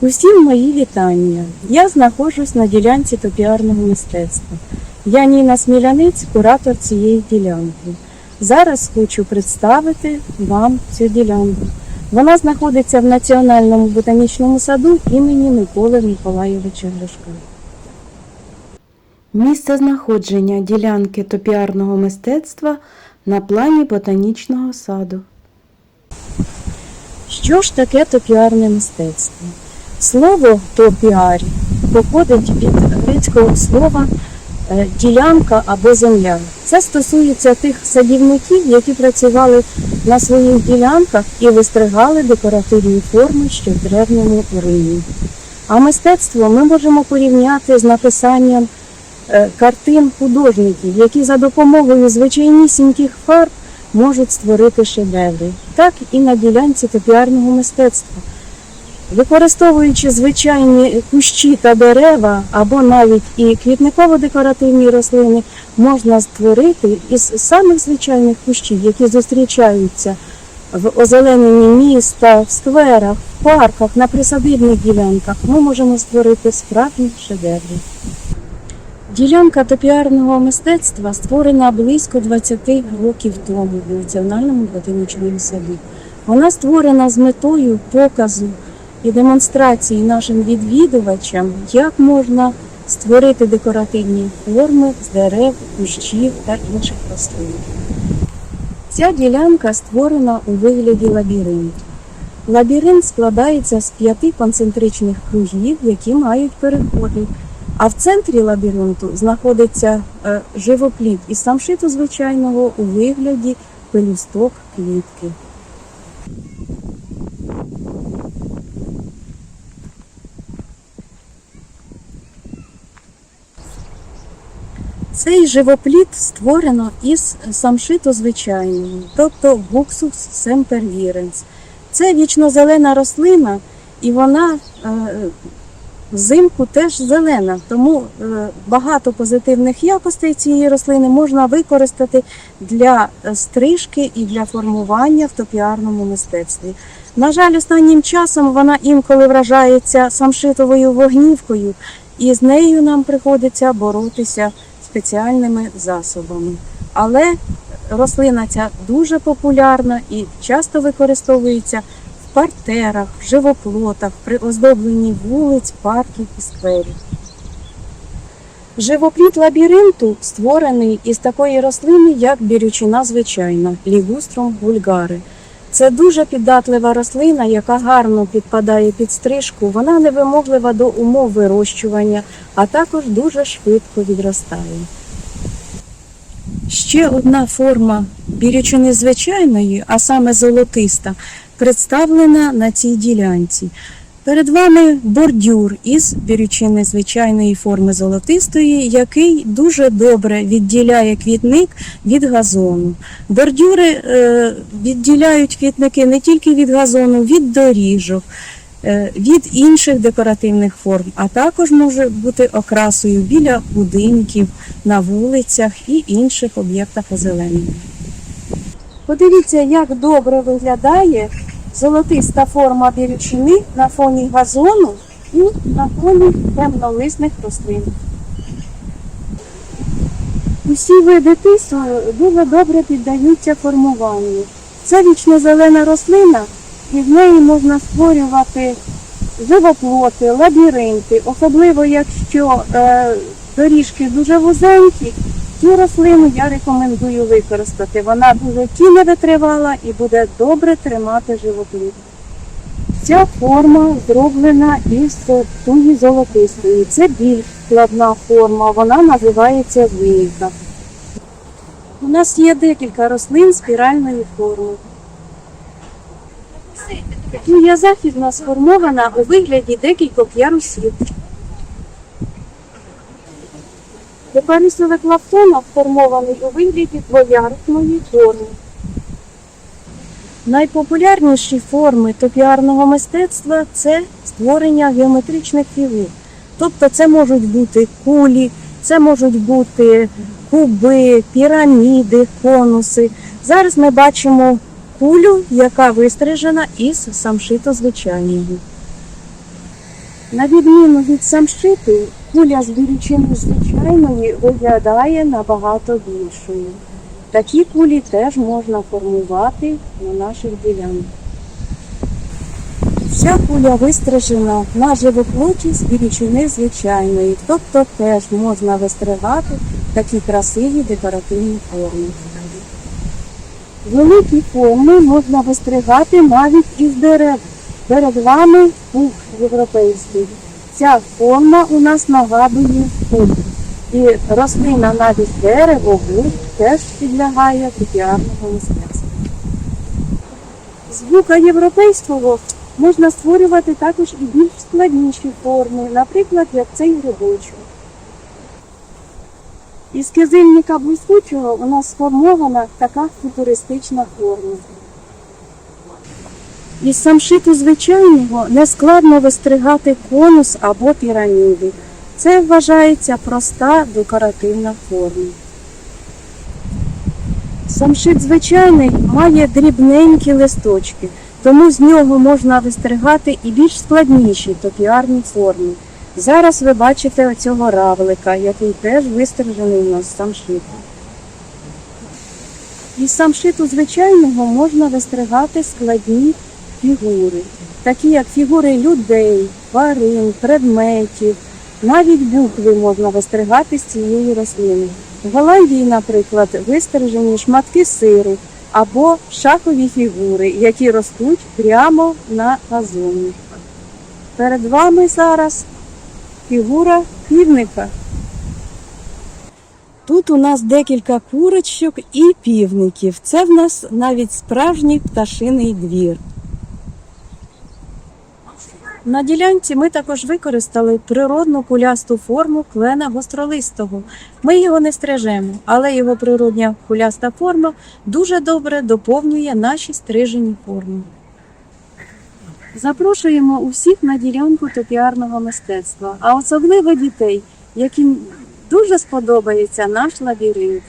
Усім мої вітання. Я знаходжусь на ділянці топіарного мистецтва. Я Ніна Смілянець, куратор цієї ділянки. Зараз хочу представити вам цю ділянку. Вона знаходиться в Національному ботанічному саду імені Миколи Миколайовича Гришка. Місце знаходження ділянки топіарного мистецтва на плані ботанічного саду. Що ж таке топіарне мистецтво? Слово топіарі походить від грецького слова е, ділянка або земля. Це стосується тих садівників, які працювали на своїх ділянках і вистригали декоративні форми ще в древньому Римі. А мистецтво ми можемо порівняти з написанням е, картин художників, які за допомогою звичайнісіньких фарб можуть створити шедеври. Так і на ділянці топіарного мистецтва. Використовуючи звичайні кущі та дерева, або навіть і квітниково-декоративні рослини, можна створити із самих звичайних кущів, які зустрічаються в озелененні міста, в скверах, в парках, на присадибних ділянках, ми можемо створити справжні шедеври. Ділянка топіарного мистецтва створена близько 20 років тому в Національному ботанічному саді. Вона створена з метою показу і демонстрації нашим відвідувачам, як можна створити декоративні форми з дерев, кущів та інших рослин. Ця ділянка створена у вигляді лабіринту. Лабіринт складається з п'яти концентричних кругів, які мають переходи. А в центрі лабіринту знаходиться е, живоплід із самшиту звичайного у вигляді пелюсток квітки. Цей живоплід створено із самшиту звичайного, тобто гуксус семпервіренс. Це вічнозелена рослина, і вона е, взимку теж зелена, тому е, багато позитивних якостей цієї рослини можна використати для е, стрижки і для формування в топіарному мистецтві. На жаль, останнім часом вона інколи вражається самшитовою вогнівкою, і з нею нам приходиться боротися спеціальними засобами. Але рослина ця дуже популярна і часто використовується в партерах, в живоплотах, при оздобленні вулиць, парків і скверів. Живопліт лабіринту створений із такої рослини, як бірючина звичайна, лігуструм вульгари. Це дуже піддатлива рослина, яка гарно підпадає під стрижку. Вона невимоглива до умов вирощування, а також дуже швидко відростає. Ще одна форма бірючини звичайної, а саме золотиста, представлена на цій ділянці. Перед вами бордюр із бірючини звичайної форми золотистої, який дуже добре відділяє квітник від газону. Бордюри е, відділяють квітники не тільки від газону, від доріжок, е, від інших декоративних форм, а також може бути окрасою біля будинків, на вулицях і інших об'єктах озеленення. Подивіться, як добре виглядає золотиста форма бірючини на фоні газону і на фоні темнолисних рослин. Усі види тису дуже добре піддаються формуванню. Це вічнозелена рослина, і з неї можна створювати живоплоти, лабіринти, особливо якщо е, доріжки дуже вузенькі, цю рослину я рекомендую використати. Вона дуже тіневитривала і буде добре тримати живоплід. Ця форма зроблена із туї золотистої. Це більш складна форма, вона називається вийка. У нас є декілька рослин спіральної форми. Туя західна сформована у вигляді декількох ярусів. Кипарисовик лаптона формований у вигляді двоярусної форми. Найпопулярніші форми топіарного мистецтва це створення геометричних фігур. Тобто це можуть бути кулі, це можуть бути куби, піраміди, конуси. Зараз ми бачимо кулю, яка вистрижена із самшиту звичайного. На відміну від самшиту, куля з величини звичайної виглядає набагато більшою. Такі кулі теж можна формувати на наших ділянках. Ця куля вистрижена на живоплоті з величини звичайної, тобто теж можна вистригати такі красиві декоративні форми. Великі форми можна вистригати навіть із дерев. Перед вами пух європейський. Ця форма у нас нагадує пух. І рослина навіть дерево, бук теж підлягає топіарному мистецтву. З бука європейського можна створювати також і більш складніші форми, наприклад, як цей грибочок. Із кизильника блискучого у нас сформована така футуристична форма. Із самшиту звичайного нескладно вистригати конус або піраміди. Це вважається проста декоративна форма. Самшит звичайний має дрібненькі листочки, тому з нього можна вистригати і більш складніші топіарні форми. Зараз ви бачите оцього равлика, який теж вистрижений у нас самшиту. Із самшиту звичайного можна вистригати складні фігури, такі як фігури людей, тварин, предметів, навіть букви можна вистригати з цієї рослини. В Голландії, наприклад, вистрижені шматки сиру або шахові фігури, які ростуть прямо на газоні. Перед вами зараз фігура півника. Тут у нас декілька курочок і півників. Це в нас навіть справжній пташиний двір. На ділянці ми також використали природну кулясту форму клена гостролистого. Ми його не стрижемо, але його природня куляста форма дуже добре доповнює наші стрижені форми. Запрошуємо усіх на ділянку топіарного мистецтва, а особливо дітей, яким дуже сподобається наш лабіринт.